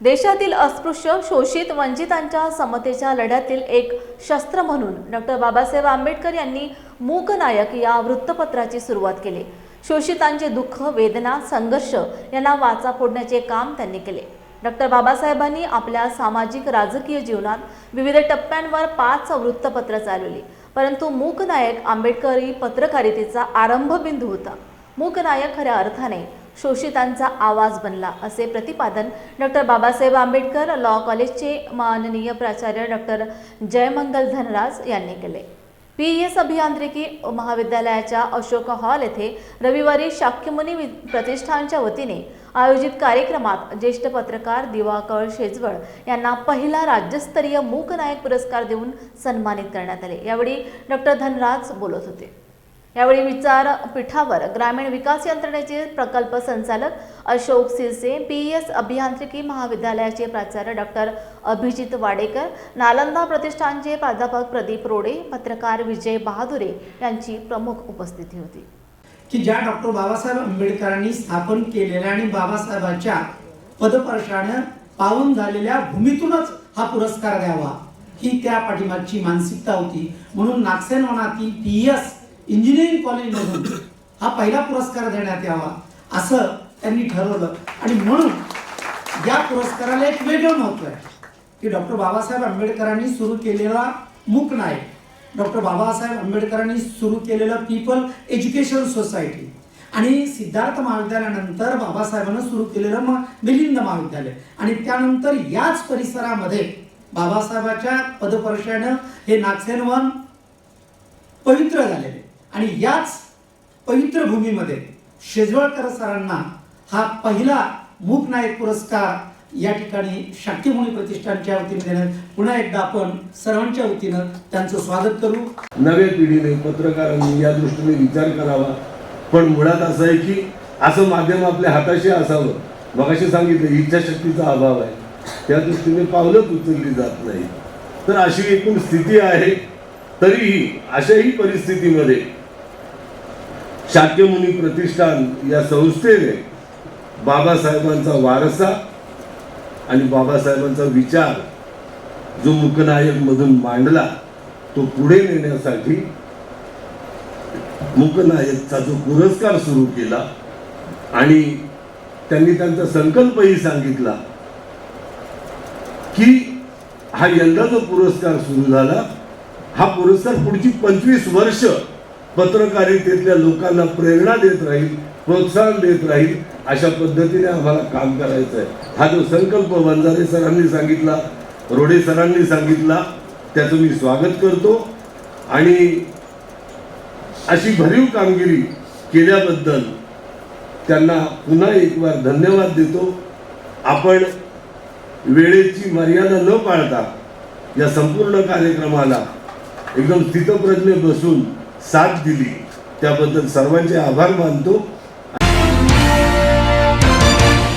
देशातील अस्पृश्य शोषित वंचितांच्या समतेच्या लढ्यातील एक शस्त्र म्हणून डॉक्टर बाबासाहेब आंबेडकर यांनी मूकनायक या वृत्तपत्राची सुरुवात केली. शोषितांचे दुःख वेदना संघर्ष यांना वाचा फोडण्याचे काम त्यांनी केले. डॉक्टर बाबासाहेबांनी आपल्या सामाजिक राजकीय जीवनात विविध टप्प्यांवर पाच वृत्तपत्र चालवली. परंतु मूकनायक आंबेडकरी पत्रकारितेचा आरंभबिंदू होता. मूकनायक खऱ्या अर्थाने शोषितांचा आवाज बनला असे प्रतिपादन डॉक्टर बाबासाहेब आंबेडकर लॉ कॉलेजचे माननीय प्राचार्य डॉक्टर जयमंगल धनराज यांनी केले. पी एस अभियांत्रिकी महाविद्यालयाच्या अशोक हॉल येथे रविवारी शाक्यमुनी प्रतिष्ठानच्या वतीने आयोजित कार्यक्रमात ज्येष्ठ पत्रकार दिवाकर शेजवळ यांना पहिला राज्यस्तरीय मूकनायक पुरस्कार देऊन सन्मानित करण्यात आले. यावेळी डॉक्टर धनराज बोलत होते. यावेळी विचारपीठावर ग्रामीण विकास यंत्रणेचे प्रकल्प संचालक अशोक सिरसे पी एस अभियांत्रिकी महाविद्यालयाचे प्राचार्य डॉक्टर अभिजित वाडेकर नालंदा प्रतिष्ठानचे प्राध्यापक प्रदीप रोडे पत्रकार विजय बहादुरे यांची प्रमुख उपस्थिती होती. की ज्या डॉक्टर बाबासाहेब आंबेडकरांनी स्थापन केलेल्या आणि बाबासाहेबांच्या पदपर्शानं पावन झालेल्या भूमीतूनच हा पुरस्कार द्यावा ही त्या पाठीमागची मानसिकता होती. म्हणून नागसेनवनातील पी एस इंजिनिअरिंग कॉलेजमधून हा पहिला पुरस्कार देण्यात यावा असं त्यांनी ठरवलं. आणि म्हणून या पुरस्काराला एक वेगळं महत्त्व आहे की डॉक्टर बाबासाहेब आंबेडकरांनी सुरू केलेला मूक नायक. डॉक्टर बाबासाहेब आंबेडकरांनी सुरू केलेलं पीपल एज्युकेशन सोसायटी. आणि सिद्धार्थ महाविद्यालयानंतर बाबासाहेबांनी सुरू केलेलं मग मिलिंद महाविद्यालय. आणि त्यानंतर याच परिसरामध्ये बाबासाहेबाच्या पदपर्शानं हे नागसेनवन पवित्र झालेले. आणि याच पवित्र भूमीमध्ये शेजवळकर सरांना हा पहिला मूकनायक पुरस्कार या ठिकाणी शाक्यमुनी प्रतिष्ठानच्या वतीने देण्यात पुन्हा एकदा आपण सर्वांच्या वतीनं त्यांचं स्वागत करू. नव्या पिढीने पत्रकारांनी या दृष्टीने विचार करावा. पण मुळात असं आहे की असं माध्यम आपल्या हाताशी असावं. मगाशी सांगितलं इच्छाशक्तीचा अभाव आहे. त्या दृष्टीने पावलंच उचलली जात नाही तर अशी एकूण स्थिती आहे तरीही अशाही परिस्थितीमध्ये शाक्यमुनी प्रतिष्ठान या संस्थेने बाबासाहेबांचा वारसा आणि बाबासाहेबांचा विचार जो मुकनायक मधून मांडला तो पुढे नेण्यासाठी मुकनायकचा जो पुरस्कार सुरू केला आणि त्यांनी त्यांचा संकल्पही सांगितला की हा यंदा जो पुरस्कार सुरू झाला. हा पुरस्कार पुढची पंचवीस वर्ष पत्रकारितेतल्या लोकांना प्रेरणा देत राहील प्रोत्साहन देत राहील अशा पद्धतीने आम्हाला काम करायचं आहे हा जो संकल्प वंजारे सरांनी सांगितला रोडे सरांनी सांगितला त्याचं मी स्वागत करतो. आणि अशी भरीव कामगिरी केल्याबद्दल त्यांना पुन्हा एक वार धन्यवाद देतो. आपण वेळेची मर्यादा न पाळता या संपूर्ण कार्यक्रमाला एकदम स्थितप्रज्ञ बसून साथ दिली. त्याबद्दल सर्वांचे आभार मानतो.